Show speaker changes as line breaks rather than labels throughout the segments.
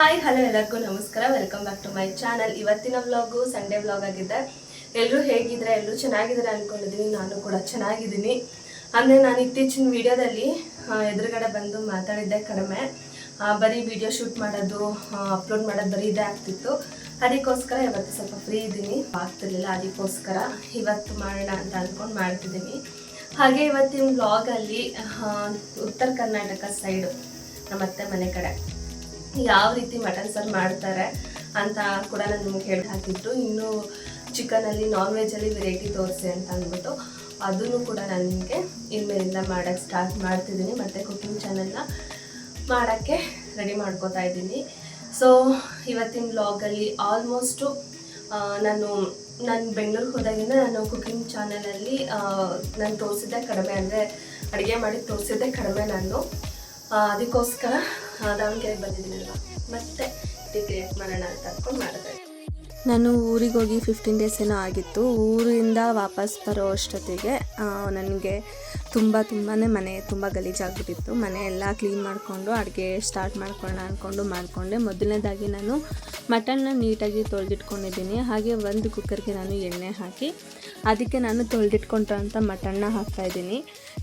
Hi, hello ಎಲ್ಲರಿಗೂ ನಮಸ್ಕಾರ. Welcome back to my channel ಇವತ್ತಿನ ವ್ಲಾಗು ಸಂಡೇ ವ್ಲಾಗ್ ಆಗಿದೆ. ಎಲ್ಲರೂ ಹೇಗಿದ್ರೆ ಎಲ್ಲರೂ ಚೆನ್ನಾಗಿದ್ದಾರೆ ಅನ್ಕೊಂಡಿದ್ದೀನಿ. ನಾನು ಕೂಡ ಚೆನ್ನಾಗಿದ್ದೀನಿ. ಅಂದರೆ ನಾನು ಇತ್ತೀಚಿನ ವಿಡಿಯೋದಲ್ಲಿ ಎದುರುಗಡೆ ಬಂದು ಮಾತಾಡಿದ್ದೆ ಕಡಿಮೆ. ಬರೀ ವಿಡಿಯೋ ಶೂಟ್ ಮಾಡೋದು ಅಪ್ಲೋಡ್ ಮಾಡೋದು ಬರೀ ಇದೇ ಆಗ್ತಿತ್ತು. ಅದಕ್ಕೋಸ್ಕರ ಇವತ್ತು ಸ್ವಲ್ಪ ಫ್ರೀ ಇದ್ದೀನಿ. ಆಗ್ತಿರ್ಲಿಲ್ಲ, ಅದಕ್ಕೋಸ್ಕರ ಇವತ್ತು ಮಾಡೋಣ ಅಂತ ಅಂದ್ಕೊಂಡು ಮಾಡ್ತಿದ್ದೀನಿ. ಹಾಗೆ ಇವತ್ತಿನ ವ್ಲಾಗಲ್ಲಿ ಉತ್ತರ ಕರ್ನಾಟಕ ಸೈಡು ನಮ್ಮ ಅತ್ತೆ ಮನೆ ಕಡೆ. ಯಾವ ರೀತಿ ಮಟನ್ ಸಾರು ಮಾಡ್ತಾರೆ ಅಂತ ಕೂಡ ನಾನು ನಿಮ್ಗೆ ಹೇಳಿ ಹಾಕಿದ್ರು. ಇನ್ನು ಚಿಕನಲ್ಲಿ ನಾನ್ ವೆಜ್ಜಲ್ಲಿ ವೆರೈಟಿ ತೋರಿಸಿ ಅಂತ ಅಂದ್ಬಿಟ್ಟು ಅದನ್ನು ಕೂಡ ನಾನು ನಿಮಗೆ ಇನ್ಮೇಲಿಂದ ಮಾಡೋಕ್ಕೆ ಸ್ಟಾರ್ಟ್ ಮಾಡ್ತಿದ್ದೀನಿ. ಮತ್ತು ಕುಕಿಂಗ್ ಚಾನಲ್ನ ಮಾಡೋಕ್ಕೆ ರೆಡಿ ಮಾಡ್ಕೋತಾ ಇದ್ದೀನಿ. ಸೊ ಇವತ್ತಿನ ವ್ಲಾಗಲ್ಲಿ ಆಲ್ಮೋಸ್ಟು ನಾನು ನಾನು ಬೆಂಗಳೂರಿಗೆ ಹೋದಾಗಿಂದ ನಾನು ಕುಕಿಂಗ್ ಚಾನಲಲ್ಲಿ ನಾನು ತೋರಿಸಿದ್ದೆ ಕಡಿಮೆ ಅಂದರೆ ಅಡುಗೆ ಮಾಡಿ ತೋರಿಸಿದ್ದೆ ಕಡಿಮೆ ನಾನು ಅದಕ್ಕೋಸ್ಕರ ದಾವಣಗೆರೆಗೆ ಬಂದಿದ್ದೀನಲ್ವ ಮತ್ತೆ ಕ್ರಿಯೇಟ್ ಮಾಡೋಣ ಅಂತ ಅಂದ್ಕೊಂಡು ಮಾಡಿದೆ
ನಾನು ಊರಿಗೆ ಹೋಗಿ ಫಿಫ್ಟೀನ್ ಡೇಸ್ ಏನೋ ಆಗಿತ್ತು. ಊರಿಂದ ವಾಪಸ್ ಬರೋ ಅಷ್ಟೊತ್ತಿಗೆ ನನಗೆ ತುಂಬ ತುಂಬಾ ಮನೆ ತುಂಬ ಗಲೀಜಾಗ್ಬಿಟ್ಟಿತ್ತು ಮನೆ ಎಲ್ಲ ಕ್ಲೀನ್ ಮಾಡಿಕೊಂಡು, ಅಡುಗೆ ಸ್ಟಾರ್ಟ್ ಮಾಡ್ಕೊಳ್ಳೋಣ ಅಂದ್ಕೊಂಡು ಮಾಡಿಕೊಂಡೆ. ಮೊದಲನೇದಾಗಿ ನಾನು ಮಟನ್ನ ನೀಟಾಗಿ ತೊಳೆದಿಟ್ಕೊಂಡಿದ್ದೀನಿ. ಹಾಗೆ ಒಂದು ಕುಕ್ಕರ್ಗೆ ನಾನು ಎಣ್ಣೆ ಹಾಕಿ, ಅದಕ್ಕೆ ನಾನು ತೊಳೆದಿಟ್ಕೊಂಡಿರೋಂಥ ಮಟನ್ನ ಹಾಕ್ತಾಯಿದ್ದೀನಿ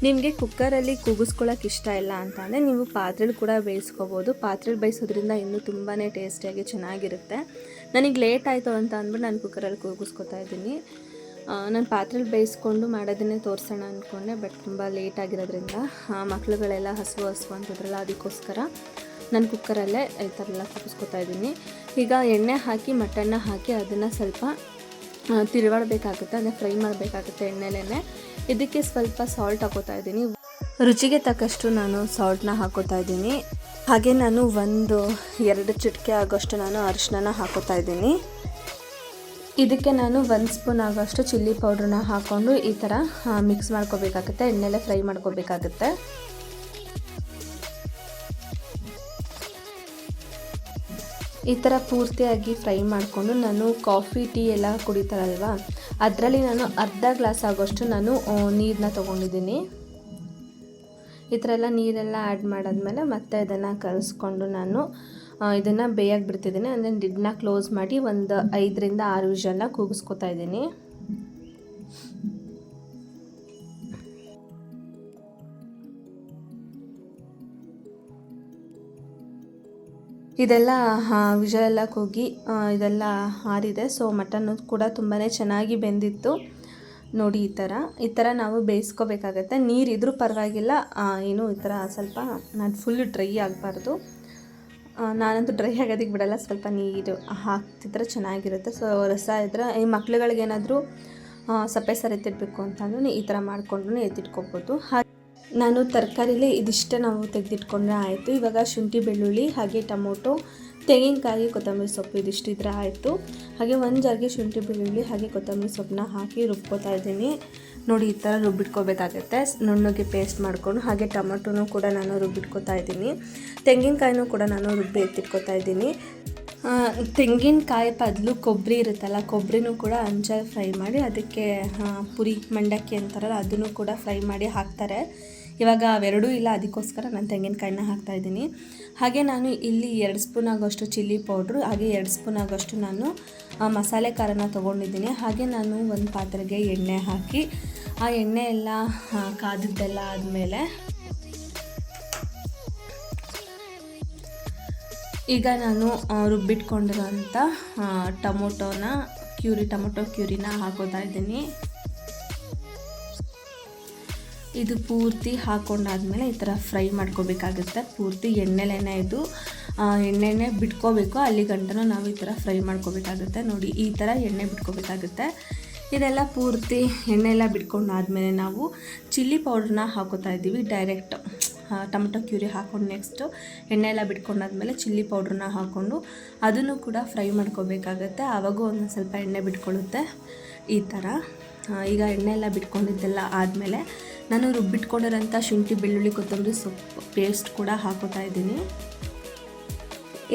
ನಿಮಗೆ ಕುಕ್ಕರಲ್ಲಿ ಕೂಗಿಸ್ಕೊಳ್ಳೋಕೆ ಇಷ್ಟ ಇಲ್ಲ ಅಂತ ಅಂದರೆ ನೀವು ಪಾತ್ರೆಲಿ ಕೂಡ ಬೇಯಿಸ್ಕೋಬೋದು. ಪಾತ್ರೆಲಿ ಬೇಯಿಸೋದ್ರಿಂದ ಇನ್ನೂ ತುಂಬಾ ಟೇಸ್ಟಿಯಾಗಿ ಚೆನ್ನಾಗಿರುತ್ತೆ. ನನಗೆ ಲೇಟ್ ಆಯಿತು ಅಂತ ಅಂದ್ಬಿಟ್ಟು ನಾನು ಕುಕ್ಕರಲ್ಲಿ ಕೂಗಿಸ್ಕೊತಾ ಇದ್ದೀನಿ. ನಾನು ಪಾತ್ರೆಲಿ ಬೇಯಿಸ್ಕೊಂಡು ಮಾಡೋದನ್ನೇ ತೋರಿಸೋಣ ಅಂದ್ಕೊಂಡೆ ಬಟ್ ತುಂಬ ಲೇಟ್ ಆಗಿರೋದ್ರಿಂದ. ಮಕ್ಳುಗಳೆಲ್ಲ ಹಸುವು ಅಂತಿದ್ರಲ್ಲ, ಅದಕ್ಕೋಸ್ಕರ ನಾನು ಕುಕ್ಕರಲ್ಲೇ ಈ ಥರ ಎಲ್ಲ ಕೂಗಿಸ್ಕೊತಾ ಇದ್ದೀನಿ. ಈಗ ಎಣ್ಣೆ ಹಾಕಿ ಮಟನ್ನ ಹಾಕಿ, ಅದನ್ನು ಸ್ವಲ್ಪ ತಿರುವಾಡಬೇಕಾಗುತ್ತೆ ಅಂದರೆ ಫ್ರೈ ಮಾಡಬೇಕಾಗುತ್ತೆ ಎಣ್ಣೆಲೇ ಇದಕ್ಕೆ ಸ್ವಲ್ಪ ಸಾಲ್ಟ್ ಹಾಕೋತಾ ಇದ್ದೀನಿ. ರುಚಿಗೆ ತಕ್ಕಷ್ಟು ನಾನು ಸಾಲ್ಟ್ನ ಹಾಕೋತಾ ಇದ್ದೀನಿ. ಹಾಗೆ ನಾನು ಒಂದು ಎರಡು ಚಿಟಿಕೆ ಆಗೋಷ್ಟು ನಾನು ಅರಿಶಿನ ಹಾಕೋತಾ ಇದ್ದೀನಿ. ಇದಕ್ಕೆ ನಾನು ಒಂದು ಸ್ಪೂನ್ ಆಗೋಷ್ಟು ಚಿಲ್ಲಿ ಪೌಡ್ರನ್ನ ಹಾಕ್ಕೊಂಡು ಈ ಥರ ಮಿಕ್ಸ್ ಮಾಡ್ಕೋಬೇಕಾಗುತ್ತೆ. ಎಣ್ಣೆಲೆ ಫ್ರೈ ಮಾಡ್ಕೋಬೇಕಾಗುತ್ತೆ. ಈ ಥರ ಪೂರ್ತಿಯಾಗಿ ಫ್ರೈ ಮಾಡಿಕೊಂಡು ನಾನು ಕಾಫಿ, ಟೀ ಎಲ್ಲ ಕುಡಿತಾರಲ್ವ? ಅದರಲ್ಲಿ ನಾನು ಅರ್ಧ ಗ್ಲಾಸ್ ಆಗೋಷ್ಟು ನಾನು ನೀರನ್ನ ತೊಗೊಂಡಿದ್ದೀನಿ. ಈ ಥರ ಎಲ್ಲ ನೀರೆಲ್ಲ ಆ್ಯಡ್ ಮಾಡಾದ್ಮೇಲೆ ಮತ್ತೆ ಇದನ್ನು ಕಲಿಸ್ಕೊಂಡು ನಾನು ಇದನ್ನು ಬೇಯಕ್ಕೆ ಬಿಡ್ತಿದ್ದೀನಿ. ಅಂದರೆ ಡಿಡ್ನ ಕ್ಲೋಸ್ ಮಾಡಿ ಒಂದು ಐದರಿಂದ ಆರು ವಿಷಲ್ನ ಕೂಗಿಸ್ಕೊತಾ ಇದ್ದೀನಿ. ಇದೆಲ್ಲ ವಿಷಲೆಲ್ಲ ಕೂಗಿ ಇದೆಲ್ಲ ಆರಿದೆ. ಸೊ ಮಟನ್ನು ಕೂಡ ತುಂಬಾ ಚೆನ್ನಾಗಿ ಬೆಂದಿತ್ತು. ನೋಡಿ ಈ ಥರ. ಈ ಥರ ನಾವು ಬೇಯಿಸ್ಕೋಬೇಕಾಗತ್ತೆ. ನೀರಿದ್ರೂ ಪರವಾಗಿಲ್ಲ. ಏನು ಈ ಥರ ಸ್ವಲ್ಪ ನಾನು ಫುಲ್ ಡ್ರೈ ಆಗಬಾರ್ದು. ನಾನಂತೂ ಡ್ರೈ ಆಗೋದಕ್ಕೆ ಬಿಡಲ್ಲ. ಸ್ವಲ್ಪ ನೀರು ಹಾಕ್ತಿದ್ರೆ ಚೆನ್ನಾಗಿರುತ್ತೆ. ಸೊ ರಸ ಇದ್ರೆ ಈ ಮಕ್ಳುಗಳಿಗೇನಾದರೂ ಸಪ್ಪೆ ಸರ್ ಎತ್ತಿಡಬೇಕು ಅಂತಂದ್ರೆ ಈ ಥರ ಮಾಡಿಕೊಂಡು ಎತ್ತಿಟ್ಕೋಬೋದು. ಹಾಗೆ ನಾನು ತರಕಾರಿಲಿ ಇದಿಷ್ಟೇ ನಾವು ತೆಗೆದಿಟ್ಕೊಂಡ್ರೆ ಆಯಿತು. ಇವಾಗ ಶುಂಠಿ ಬೆಳ್ಳುಳ್ಳಿ ಹಾಗೆ ಟೊಮೊಟೊ ತೆಂಗಿನಕಾಯಿ ಕೊತ್ತಂಬರಿ ಸೊಪ್ಪು ಇದಿಷ್ಟು ಇದ್ರೆ ಆಯಿತು. ಹಾಗೆ ಒಂದು ಜಾರಿಗೆ ಶುಂಠಿ ಬೆಳ್ಳುಳ್ಳಿ, ಹಾಗೆ ಕೊತ್ತಂಬರಿ ಸೊಪ್ಪನ್ನ ಹಾಕಿ ರುಬ್ಕೋತಾ ಇದ್ದೀನಿ. ನೋಡಿ, ಈ ಥರ ರುಬ್ಬಿಟ್ಕೋಬೇಕಾಗತ್ತೆ. ನುಣ್ಣಗೆ ಪೇಸ್ಟ್ ಮಾಡಿಕೊಂಡು ಹಾಗೆ ಟೊಮೊಟೊನೂ ಕೂಡ ನಾನು ರುಬ್ಬಿಟ್ಕೋತಾ ಇದ್ದೀನಿ. ತೆಂಗಿನಕಾಯಿನೂ ಕೂಡ ನಾನು ರುಬ್ಬಿ ಎತ್ತಿಟ್ಕೋತಾ ಇದ್ದೀನಿ. ತೆಂಗಿನಕಾಯಿ ಬದಲು ಕೊಬ್ಬರಿ ಇರುತ್ತಲ್ಲ, ಕೊಬ್ಬರಿನೂ ಕೂಡ ಅಂಚಾಗಿ ಫ್ರೈ ಮಾಡಿ ಅದಕ್ಕೆ ಪುರಿ, ಮಂಡಕ್ಕಿ ಅಂತಾರಲ್ಲ, ಅದನ್ನು ಕೂಡ ಫ್ರೈ ಮಾಡಿ ಹಾಕ್ತಾರೆ. ಇವಾಗ ಅವೆರಡೂ ಇಲ್ಲ, ಅದಕ್ಕೋಸ್ಕರ ನಾನು ತೆಂಗಿನಕಾಯಿನ ಹಾಕ್ತಾಯಿದ್ದೀನಿ ಹಾಗೆ ನಾನು ಇಲ್ಲಿ ಎರಡು ಸ್ಪೂನ್ ಆಗೋಷ್ಟು ಚಿಲ್ಲಿ ಪೌಡ್ರು, ಹಾಗೆ ಎರಡು ಸ್ಪೂನ್ ಆಗೋಷ್ಟು ನಾನು ಮಸಾಲೆ ಖಾರನ ತೊಗೊಂಡಿದ್ದೀನಿ. ಹಾಗೆ ನಾನು ಒಂದು ಪಾತ್ರೆಗೆ ಎಣ್ಣೆ ಹಾಕಿ, ಆ ಎಣ್ಣೆ ಎಲ್ಲ ಕಾದಿದ್ದೆಲ್ಲ ಆದಮೇಲೆ ಈಗ ನಾನು ರುಬ್ಬಿಟ್ಕೊಂಡಿರೋಂಥ ಟೊಮೊಟೊನ, ಕ್ಯೂರಿ, ಟೊಮೊಟೊ ಕ್ಯೂರಿನ ಹಾಕೋತಾ ಇದ್ದೀನಿ. ಇದು ಪೂರ್ತಿ ಹಾಕೊಂಡಾದ್ಮೇಲೆ ಈ ಥರ ಫ್ರೈ ಮಾಡ್ಕೋಬೇಕಾಗುತ್ತೆ. ಪೂರ್ತಿ ಎಣ್ಣೆಲೇನೆ ಇದು. ಎಣ್ಣೆನೆ ಬಿಟ್ಕೋಬೇಕು. ಅಲ್ಲಿ ಗಂಟನೂ ನಾವು ಈ ಥರ ಫ್ರೈ ಮಾಡ್ಕೋಬೇಕಾಗುತ್ತೆ. ನೋಡಿ, ಈ ಥರ ಎಣ್ಣೆ ಬಿಟ್ಕೋಬೇಕಾಗುತ್ತೆ. ಇದೆಲ್ಲ ಪೂರ್ತಿ ಎಣ್ಣೆ ಎಲ್ಲ ಬಿಟ್ಕೊಂಡಾದ್ಮೇಲೆ ನಾವು ಚಿಲ್ಲಿ ಪೌಡ್ರನ್ನ ಹಾಕೋತಾ ಇದ್ದೀವಿ ಡೈರೆಕ್ಟ್. ಟೊಮೊಟೊ ಕ್ಯೂರಿ ಹಾಕೊಂಡು ನೆಕ್ಸ್ಟು ಎಣ್ಣೆ ಎಲ್ಲ ಬಿಟ್ಕೊಂಡಾದ್ಮೇಲೆ ಚಿಲ್ಲಿ ಪೌಡ್ರನ್ನ ಹಾಕ್ಕೊಂಡು ಅದನ್ನು ಕೂಡ ಫ್ರೈ ಮಾಡ್ಕೋಬೇಕಾಗತ್ತೆ. ಆವಾಗೂ ಒಂದು ಸ್ವಲ್ಪ ಎಣ್ಣೆ ಬಿಟ್ಕೊಳ್ಳುತ್ತೆ. ಈ ಥರ. ಈಗ ಎಣ್ಣೆ ಎಲ್ಲ ಬಿಟ್ಕೊಂಡಿದ್ದೆಲ್ಲ ಆದಮೇಲೆ ನಾನು ರುಬ್ಬಿಟ್ಕೊಂಡಿರೋಂಥ ಶುಂಠಿ, ಬೆಳ್ಳುಳ್ಳಿ, ಕೊತ್ತಂಬರಿ ಸೊಪ್ಪು ಪೇಸ್ಟ್ ಕೂಡ ಹಾಕೋತಾ ಇದ್ದೀನಿ.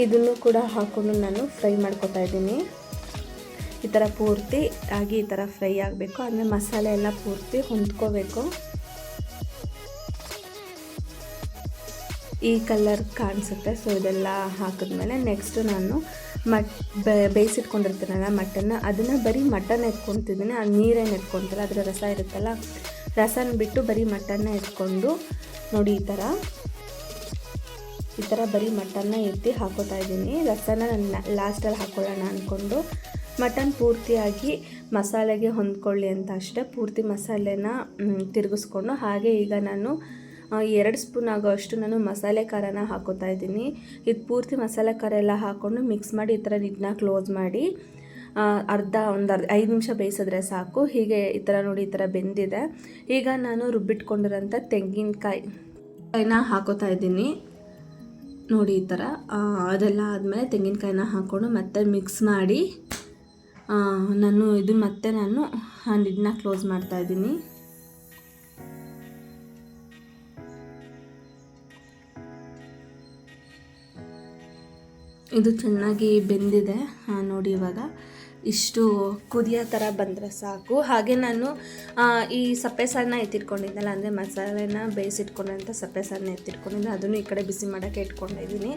ಇದನ್ನು ಕೂಡ ಹಾಕೊಂಡು ನಾನು ಫ್ರೈ ಮಾಡ್ಕೋತಾ ಇದ್ದೀನಿ. ಈ ಥರ ಪೂರ್ತಿ ಆಗಿ ಈ ಥರ ಫ್ರೈ ಆಗಬೇಕು. ಅಂದರೆ ಮಸಾಲೆ ಎಲ್ಲ ಪೂರ್ತಿ ಹೊಂದ್ಕೋಬೇಕು. ಈ ಕಲರ್ ಕಾಣಿಸುತ್ತೆ. ಸೊ ಇದೆಲ್ಲ ಹಾಕಿದ್ಮೇಲೆ ನೆಕ್ಸ್ಟ್ ನಾನು ಮಟ್ ಬೇಯಿಸಿಟ್ಕೊಂಡಿರ್ತೀನಲ್ಲ ಮಟನ್ನ ಅದನ್ನು ಬರೀ ಮಟನ್ ಎತ್ಕೊತಿದ್ದೀನಿ. ಆ ನೀರೇನು ಎತ್ಕೊತಿಲ್ಲ ಅದರ ರಸ ಇರುತ್ತಲ್ಲ ರಸನ ಬಿಟ್ಟು ಬರೀ ಮಟನ್ನ ಎತ್ಕೊಂಡು ನೋಡಿ ಈ ಥರ. ಈ ಥರ ಬರೀ ಮಟನ್ನ ಎತ್ತಿ ಹಾಕೋತಾ ಇದ್ದೀನಿ. ರಸನ ನಾನು ಲಾಸ್ಟಲ್ಲಿ ಹಾಕೊಳ್ಳೋಣ ಅಂದ್ಕೊಂಡು ಮಟನ್ ಪೂರ್ತಿಯಾಗಿ ಮಸಾಲೆಗೆ ಹೊಂದ್ಕೊಳ್ಳಿ ಅಂತ ಅಷ್ಟೇ. ಪೂರ್ತಿ ಮಸಾಲೆನ ತಿರುಗಿಸ್ಕೊಂಡು. ಹಾಗೆ ಈಗ ನಾನು ಎರಡು ಸ್ಪೂನ್ ಆಗೋ ಅಷ್ಟು ನಾನು ಮಸಾಲೆ ಖಾರನ ಹಾಕೋತಾ ಇದ್ದೀನಿ. ಇದು ಪೂರ್ತಿ ಮಸಾಲೆ ಖಾರ ಎಲ್ಲ ಹಾಕ್ಕೊಂಡು ಮಿಕ್ಸ್ ಮಾಡಿ ಈ ಥರ ಇದನ್ನ ಕ್ಲೋಸ್ ಮಾಡಿ ಅರ್ಧ ಒಂದು ಅರ್ಧ, ಐದು ನಿಮಿಷ ಬೇಯಿಸಿದ್ರೆ ಸಾಕು. ಹೀಗೆ ಈ ಥರ ನೋಡಿ ಈ ಥರ ಬೆಂದಿದೆ. ಈಗ ನಾನು ರುಬ್ಬಿಟ್ಕೊಂಡಿರೋಂಥ ತೆಂಗಿನಕಾಯಿ ಕಾಯಿನ ಹಾಕೋತಾ ಇದ್ದೀನಿ. ನೋಡಿ ಈ ಥರ ಅದೆಲ್ಲ ಆದಮೇಲೆ ತೆಂಗಿನಕಾಯಿನ ಹಾಕ್ಕೊಂಡು ಮತ್ತೆ ಮಿಕ್ಸ್ ಮಾಡಿ ನಾನು ಇದು ಮತ್ತೆ ನಾನು ಇದನ್ನ ಕ್ಲೋಸ್ ಮಾಡ್ತಾ ಇದ್ದೀನಿ. ಇದು ಚೆನ್ನಾಗಿ ಬೆಂದಿದೆ ನೋಡಿ ಇವಾಗ. ಇಷ್ಟು ಕುದಿಯೋ ಥರ ಬಂದರೆ ಸಾಕು. ಹಾಗೆ ನಾನು ಈ ಸಪ್ಪೆ ಸಾರನ್ನ ಎತ್ತಿಟ್ಕೊಂಡಿದ್ದಲ್ಲ ಅಂದರೆ ಮಸಾಲೆನ ಬೇಯಿಸಿಟ್ಕೊಂಡಂಥ ಸಪ್ಪೆ ಸಾರನ್ನ ಎತ್ತಿಟ್ಕೊಂಡಿದ್ದೆ. ಅದನ್ನು ಈ ಕಡೆ ಬಿಸಿ ಮಾಡೋಕ್ಕೆ ಇಟ್ಕೊಂಡಿದ್ದೀನಿ.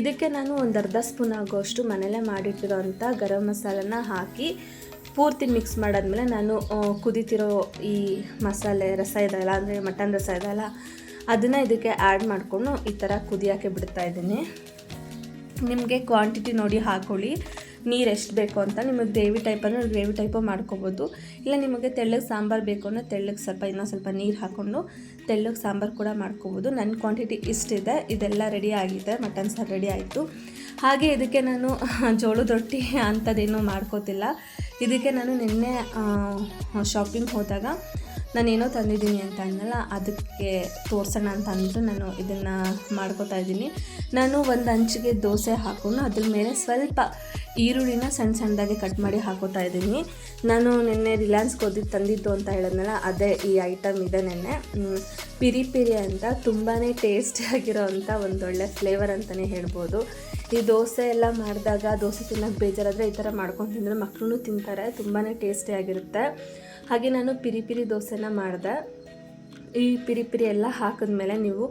ಇದಕ್ಕೆ ನಾನು ಒಂದು ಅರ್ಧ ಸ್ಪೂನ್ ಆಗೋಷ್ಟು ಮನೆಯಲ್ಲೇ ಮಾಡಿಟ್ಟಿರೋಂಥ ಗರಂ ಮಸಾಲನ ಹಾಕಿ ಪೂರ್ತಿ ಮಿಕ್ಸ್ ಮಾಡಾದ್ಮೇಲೆ ನಾನು ಕುದಿತಿರೋ ಈ ಮಸಾಲೆ ರಸ ಇದೆಯಲ್ಲ, ಅಂದರೆ ಮಟನ್ ರಸ ಇದೆಯಲ್ಲ, ಅದನ್ನು ಇದಕ್ಕೆ ಆ್ಯಡ್ ಮಾಡಿಕೊಂಡು ಈ ಥರ ಕುದಿಯೋಕ್ಕೆ ಬಿಡ್ತಾ ಇದ್ದೀನಿ. ನಿಮಗೆ ಕ್ವಾಂಟಿಟಿ ನೋಡಿ ಹಾಕೊಳ್ಳಿ. ನೀರು ಎಷ್ಟು ಬೇಕು ಅಂತ ನಿಮಗೆ ಗ್ರೇವಿ ಟೈಪ್ ಅಂದರೆ ಗ್ರೇವಿ ಟೈಪು ಮಾಡ್ಕೋಬೋದು. ಇಲ್ಲ ನಿಮಗೆ ತೆಳ್ಳಗೆ ಸಾಂಬಾರು ಬೇಕು ಅಂದರೆ ತೆಳ್ಳಗೆ ಸ್ವಲ್ಪ ಇನ್ನೊಂದು ಸ್ವಲ್ಪ ನೀರು ಹಾಕ್ಕೊಂಡು ತೆಳ್ಳಗೆ ಸಾಂಬಾರು ಕೂಡ ಮಾಡ್ಕೋಬೋದು. ನನ್ನ ಕ್ವಾಂಟಿಟಿ ಇಷ್ಟಿದೆ. ಇದೆಲ್ಲ ರೆಡಿ ಆಗಿದೆ. ಮಟನ್ ಸಾರು ರೆಡಿ ಆಯಿತು. ಹಾಗೆ ಇದಕ್ಕೆ ನಾನು ಜೋಳದ ರೊಟ್ಟಿ ಅಂಥದ್ದೇನೂ ಮಾಡ್ಕೋತಿಲ್ಲ. ಇದಕ್ಕೆ ನಾನು ನಿನ್ನೆ ಶಾಪಿಂಗ್ ಹೋದಾಗ ನಾನೇನೋ ತಂದಿದ್ದೀನಿ ಅಂತ ಅಂದಲ್ಲ ಅದಕ್ಕೆ ತೋರಿಸೋಣ ಅಂತ ಅಂದ್ರೆ ನಾನು ಇದನ್ನು ಮಾಡ್ಕೋತಾ ಇದ್ದೀನಿ. ನಾನು ಒಂದು ಅಂಚಿಗೆ ದೋಸೆ ಹಾಕೊಂಡು ಅದ್ರ ಮೇಲೆ ಸ್ವಲ್ಪ ಈರುಳ್ಳಿನ ಸಣ್ಣ ಸಣ್ಣದಾಗಿ ಕಟ್ ಮಾಡಿ ಹಾಕೋತಾ ಇದ್ದೀನಿ. ನಾನು ನಿನ್ನೆ ರಿಲಯನ್ಸ್ಗೆ ಹೋಗಿ ತಂದಿದ್ದು ಅಂತ ಹೇಳಿದ್ನಲ್ಲ, ಅದೇ ಈ ಐಟಮ್ ಇದೆ ನೆನ್ನೆ. ಪಿರಿ ಪಿರಿ ಅಂತ ತುಂಬಾ ಟೇಸ್ಟಿಯಾಗಿರೋ ಅಂಥ ಒಂದೊಳ್ಳೆ ಫ್ಲೇವರ್ ಅಂತಲೇ ಹೇಳ್ಬೋದು. ಈ ದೋಸೆ ಎಲ್ಲ ಮಾಡಿದಾಗ ದೋಸೆ ತಿನ್ನೋಕ್ಕೆ ಬೇಜಾರಾದರೆ ಈ ಥರ ಮಾಡ್ಕೊಂಡು ತಿಂದರೆ ಮಕ್ಕಳು ತಿಂತಾರೆ ತುಂಬಾ ಟೇಸ್ಟಿಯಾಗಿರುತ್ತೆ ಹಾಗೆ ನಾನು ಪಿರಿ ಪಿರಿ ದೋಸೆನ ಮಾಡಿದೆ. ಈ ಪಿರಿ ಪಿರಿ ಎಲ್ಲ ಹಾಕಿದ್ಮೇಲೆ ನೀವು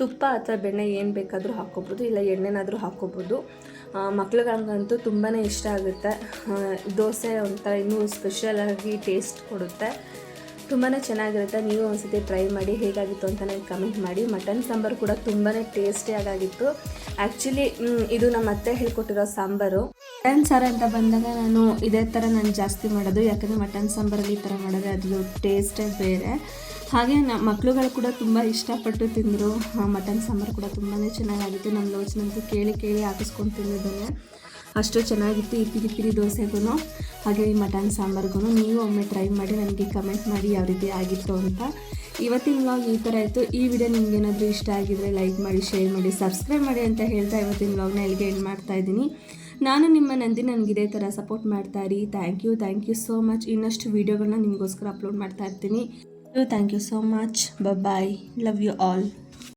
ತುಪ್ಪ ಅಥವಾ ಬೆಣ್ಣೆ ಏನು ಬೇಕಾದರೂ ಹಾಕ್ಕೋಬೋದು, ಇಲ್ಲ ಎಣ್ಣೆನಾದರೂ ಹಾಕ್ಕೋಬೋದು. ಮಕ್ಳುಗಳಿಗಂತೂ ತುಂಬಾ ಇಷ್ಟ ಆಗುತ್ತೆ. ದೋಸೆ ಒಂಥರ ಇನ್ನೂ ಸ್ಪೆಷಲಾಗಿ ಟೇಸ್ಟ್ ಕೊಡುತ್ತೆ. ತುಂಬಾ ಚೆನ್ನಾಗಿರುತ್ತೆ. ನೀವು ಒಂದ್ಸತಿ ಟ್ರೈ ಮಾಡಿ ಹೇಗಾಗಿತ್ತು ಅಂತ ನನಗೆ ಕಮೆಂಟ್ ಮಾಡಿ. ಮಟನ್ ಸಾಂಬಾರು ಕೂಡ ತುಂಬಾ ಟೇಸ್ಟಿಯಾಗಿತ್ತು ಆ್ಯಕ್ಚುಲಿ ಇದು ನಮ್ಮ ಅತ್ತೆ ಹೇಳ್ಕೊಟ್ಟಿರೋ ಸಾಂಬಾರು. ಮಟನ್ ಸಾರು ಅಂತ ಬಂದಾಗ ನಾನು ಇದೇ ಥರ ನಾನು ಜಾಸ್ತಿ ಮಾಡೋದು. ಯಾಕಂದರೆ ಮಟನ್ ಸಾಂಬಾರಲ್ಲಿ ಈ ಥರ ಮಾಡಿದ್ರೆ ಅದು ಟೇಸ್ಟೇ ಬೇರೆ. ಹಾಗೆ ನಮ್ಮ ಮಕ್ಳುಗಳು ಕೂಡ ತುಂಬ ಇಷ್ಟಪಟ್ಟು ತಿಂದರು. ಮಟನ್ ಸಾಂಬಾರು ಕೂಡ ತುಂಬಾ ಚೆನ್ನಾಗಾಗಿತ್ತು. ನಮ್ಮ ಲೋಚನಂತೂ ಕೇಳಿ ಕೇಳಿ ಹಾಕಿಸ್ಕೊಂಡು ತಿಂದಿದ್ದೇನೆ. ಅಷ್ಟು ಚೆನ್ನಾಗಿತ್ತು ಈ ಪಿರಿ ಪಿರಿ ದೋಸೆಗೂ ಹಾಗೆ ಈ ಮಟನ್ ಸಾಂಬಾರ್ಗೂ ನೀವು ಒಮ್ಮೆ ಟ್ರೈ ಮಾಡಿ ನನಗೆ ಕಮೆಂಟ್ ಮಾಡಿ ಯಾವ ರೀತಿ ಆಗಿತ್ತು ಅಂತ. ಇವತ್ತಿನ ವ್ಲಾಗ್ ಈ ಥರ ಇತ್ತು. ಈ ವಿಡಿಯೋ ನಿಮ್ಗೆ ಏನಾದರೂ ಇಷ್ಟ ಆಗಿದರೆ ಲೈಕ್ ಮಾಡಿ ಶೇರ್ ಮಾಡಿ ಸಬ್ಸ್ಕ್ರೈಬ್ ಮಾಡಿ ಅಂತ ಹೇಳ್ತಾ ಇವತ್ತಿನ ವ್ಲಾಗ್ನ ಇಲ್ಲಿಗೆ ಎಂಡ್ ಮಾಡ್ತಾ ಇದ್ದೀನಿ. ನಾನು ನಿಮ್ಮ ನಂದಿ ನನಗೆ ಇದೇ ಥರ ಸಪೋರ್ಟ್ ಮಾಡ್ತಾ ಇರಿ. Thank you thank you so much ಇನ್ನಷ್ಟು ವೀಡಿಯೋಗಳನ್ನ ನಿಮಗೋಸ್ಕರ ಅಪ್ಲೋಡ್ ಮಾಡ್ತಾ ಇರ್ತೀನಿ. Thank you so much bye love you all